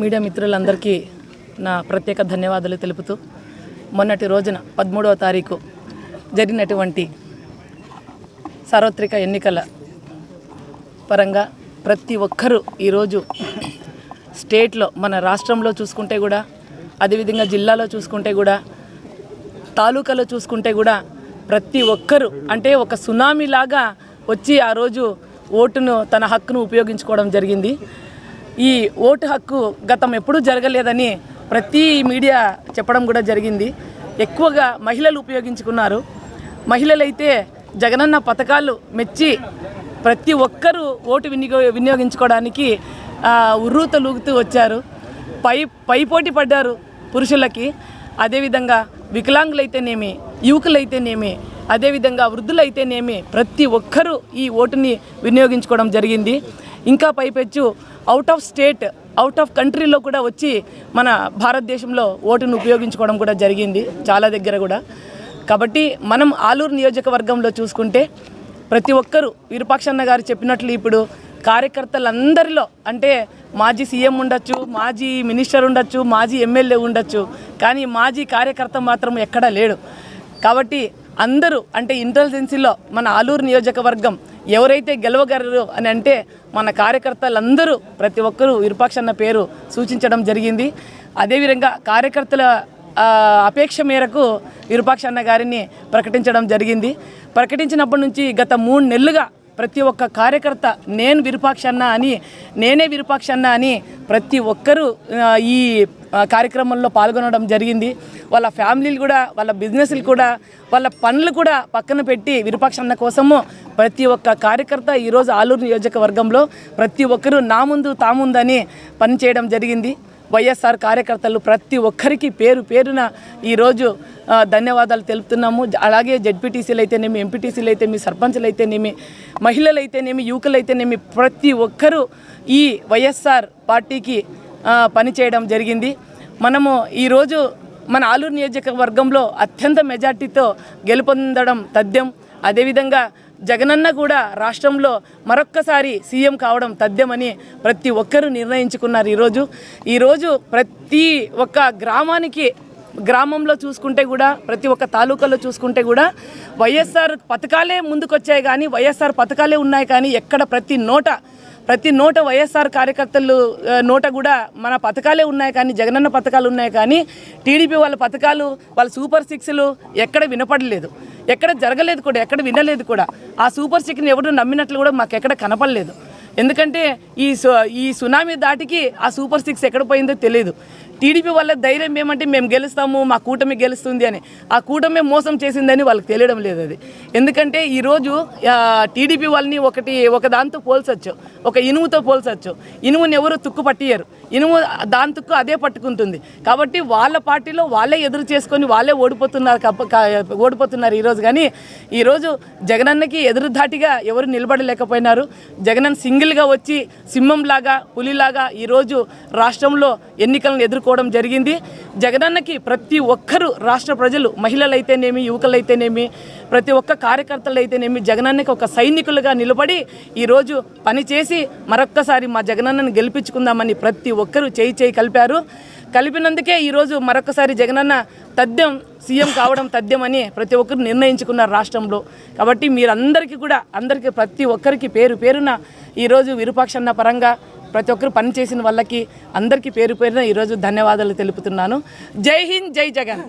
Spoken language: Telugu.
మీడియా మిత్రులందరికీ నా ప్రత్యేక ధన్యవాదాలు తెలుపుతూ మొన్నటి రోజున పదమూడవ తారీఖు జరిగినటువంటి సార్వత్రిక ఎన్నికల పరంగా ప్రతి ఒక్కరూ ఈరోజు స్టేట్లో మన రాష్ట్రంలో చూసుకుంటే కూడా అదేవిధంగా జిల్లాలో చూసుకుంటే కూడా తాలూకాలో చూసుకుంటే కూడా ప్రతి ఒక్కరూ అంటే ఒక సునామీలాగా వచ్చి ఆ రోజు ఓటును తన హక్కును ఉపయోగించుకోవడం జరిగింది. ఈ ఓటు హక్కు గతం ఎప్పుడూ జరగలేదని ప్రతి మీడియా చెప్పడం కూడా జరిగింది. ఎక్కువగా మహిళలు ఉపయోగించుకున్నారు. మహిళలైతే జగనన్న పథకాలు మెచ్చి ప్రతి ఒక్కరూ ఓటు వినియో వినియోగించుకోవడానికి ఉర్రూతలూగుతూ వచ్చారు. పై పైపోటీ పడ్డారు పురుషులకి. అదేవిధంగా వికలాంగులైతేనేమి యువకులైతేనేమి అదేవిధంగా వృద్ధులైతేనేమి ప్రతి ఒక్కరూ ఈ ఓటుని వినియోగించుకోవడం జరిగింది. ఇంకా పైపెచ్చు out of state out of కంట్రీలో కూడా వచ్చి మన భారతదేశంలో ఓటును ఉపయోగించుకోవడం కూడా జరిగింది చాలా దగ్గర కూడా. కాబట్టి మనం ఆలూరు నియోజకవర్గంలో చూసుకుంటే ప్రతి ఒక్కరూ విరూపాక్షన్న గారు చెప్పినట్లు ఇప్పుడు కార్యకర్తలందరిలో అంటే మాజీ సీఎం ఉండొచ్చు మాజీ మినిస్టర్ ఉండొచ్చు మాజీ ఎమ్మెల్యే ఉండొచ్చు కానీ మాజీ కార్యకర్త మాత్రం ఎక్కడా లేడు. కాబట్టి అందరూ అంటే ఇంటెలిజెన్సీలో మన ఆలూరు నియోజకవర్గం ఎవరైతే గెలవగలరు అని అంటే మన కార్యకర్తలందరూ ప్రతి ఒక్కరూ విరూపాక్షన్న పేరు సూచించడం జరిగింది. అదేవిధంగా కార్యకర్తల అపేక్ష మేరకు విరూపాక్ష అన్న గారిని ప్రకటించడం జరిగింది. ప్రకటించినప్పటి నుంచి గత మూడు నెలలుగా ప్రతి ఒక్క కార్యకర్త నేను విరూపాక్ష అన్న అని నేనే విరూపాక్ష అన్న అని ప్రతి ఒక్కరూ ఈ కార్యక్రమంలో పాల్గొనడం జరిగింది. వాళ్ళ ఫ్యామిలీలు కూడా వాళ్ళ బిజినెస్లు కూడా వాళ్ళ పనులు కూడా పక్కన పెట్టి విరూపాక్ష అన్న కోసము ప్రతి ఒక్క కార్యకర్త ఈరోజు ఆలూరు నియోజకవర్గంలో ప్రతి ఒక్కరూ నా ముందు తాముందని పనిచేయడం జరిగింది. వైఎస్ఆర్ కార్యకర్తలు ప్రతి ఒక్కరికి పేరు పేరున ఈరోజు ధన్యవాదాలు తెలుపుతున్నాము. అలాగే జడ్పీటీసీలు అయితేనేమి ఎంపీటీసీలు అయితేనేమి సర్పంచులు అయితేనేమి మహిళలు అయితేనేమి యువకులు అయితేనేమి ప్రతి ఒక్కరూ ఈ వైఎస్ఆర్ పార్టీకి పనిచేయడం జరిగింది. మనము ఈరోజు మన ఆలూరు నియోజకవర్గంలో అత్యంత మెజార్టీతో గెలుపొందడం తథ్యం. అదేవిధంగా జగనన్న కూడా రాష్ట్రంలో మరొక్కసారి సీఎం కావడం తథ్యమని ప్రతి ఒక్కరూ నిర్ణయించుకున్నారు ఈరోజు. ఈరోజు ప్రతి ఒక్క గ్రామానికి గ్రామంలో చూసుకుంటే కూడా ప్రతి ఒక్క తాలూకాలో చూసుకుంటే కూడా వైఎస్ఆర్ పథకాలే ముందుకొచ్చాయి కానీ వైఎస్ఆర్ పథకాలే ఉన్నాయి కానీ ఎక్కడ ప్రతి నోట ప్రతి నోట వైఎస్ఆర్ కార్యకర్తలు నోట కూడా మన పథకాలే ఉన్నాయి కానీ జగనన్న పథకాలు ఉన్నాయి కానీ టీడీపీ వాళ్ళ పథకాలు వాళ్ళ సూపర్ సిక్స్లు ఎక్కడ వినపడలేదు. ఎక్కడ జరగలేదు కూడా ఎక్కడ వినలేదు కూడా. ఆ సూపర్ సిక్స్ని ఎవరు నమ్మినట్లు కూడా మాకు ఎక్కడ కనపడలేదు. ఎందుకంటే ఈ సు- ఈ సునామీ దాటికి ఆ సూపర్ సిక్స్ ఎక్కడ పోయిందో తెలియదు. టీడీపీ వాళ్ళ ధైర్యం ఏమంటే మేము గెలుస్తాము మా కూటమి గెలుస్తుంది అని. ఆ కూటమి మోసం చేసిందని వాళ్ళకి తెలియడం లేదు అది. ఎందుకంటే ఈరోజు టీడీపీ వాళ్ళని ఒకటి ఒక దాంతో పోల్చొచ్చు. ఒక ఇనుముతో పోల్చొచ్చు. ఇనుముని ఎవరు తుక్కు పట్టియరు ఇనుము దాని తుక్కు అదే పట్టుకుంటుంది. కాబట్టి వాళ్ళ పార్టీలో వాళ్ళే ఎదురు చేసుకొని వాళ్ళే ఓడిపోతున్నారు ఓడిపోతున్నారు ఈరోజు. కానీ ఈరోజు జగనన్నకి ఎదురు దాటిగా ఎవరు నిలబడలేకపోయినారు. జగనన్న సింగిల్గా వచ్చి సింహంలాగా పులిలాగా ఈరోజు రాష్ట్రంలో ఎన్నికలను తీసుకోవడం జరిగింది. జగనన్నకి ప్రతి ఒక్కరూ రాష్ట్ర ప్రజలు మహిళలైతేనేమి యువకులైతేనేమి ప్రతి ఒక్క కార్యకర్తలు అయితేనేమి జగనన్నకి ఒక సైనికులుగా నిలబడి ఈరోజు పనిచేసి మరొక్కసారి మా జగనన్నను గెలిపించుకుందామని ప్రతి ఒక్కరూ చేయి చేయి కలిపారు. కలిపినందుకే ఈరోజు మరొకసారి జగనన్న తథ్యం సీఎం కావడం తథ్యమని అని ప్రతి ఒక్కరు నిర్ణయించుకున్నారు రాష్ట్రంలో. కాబట్టి మీరందరికీ కూడా అందరికీ ప్రతి ఒక్కరికి పేరు పేరున ఈరోజు విరూపాక్షన్న పరంగా ప్రతి ఒక్కరు పనిచేసిన వాళ్ళకి అందరికీ పేరు పేరున ఈరోజు ధన్యవాదాలు తెలుపుతున్నాను. జై హింద్ జై జగన్.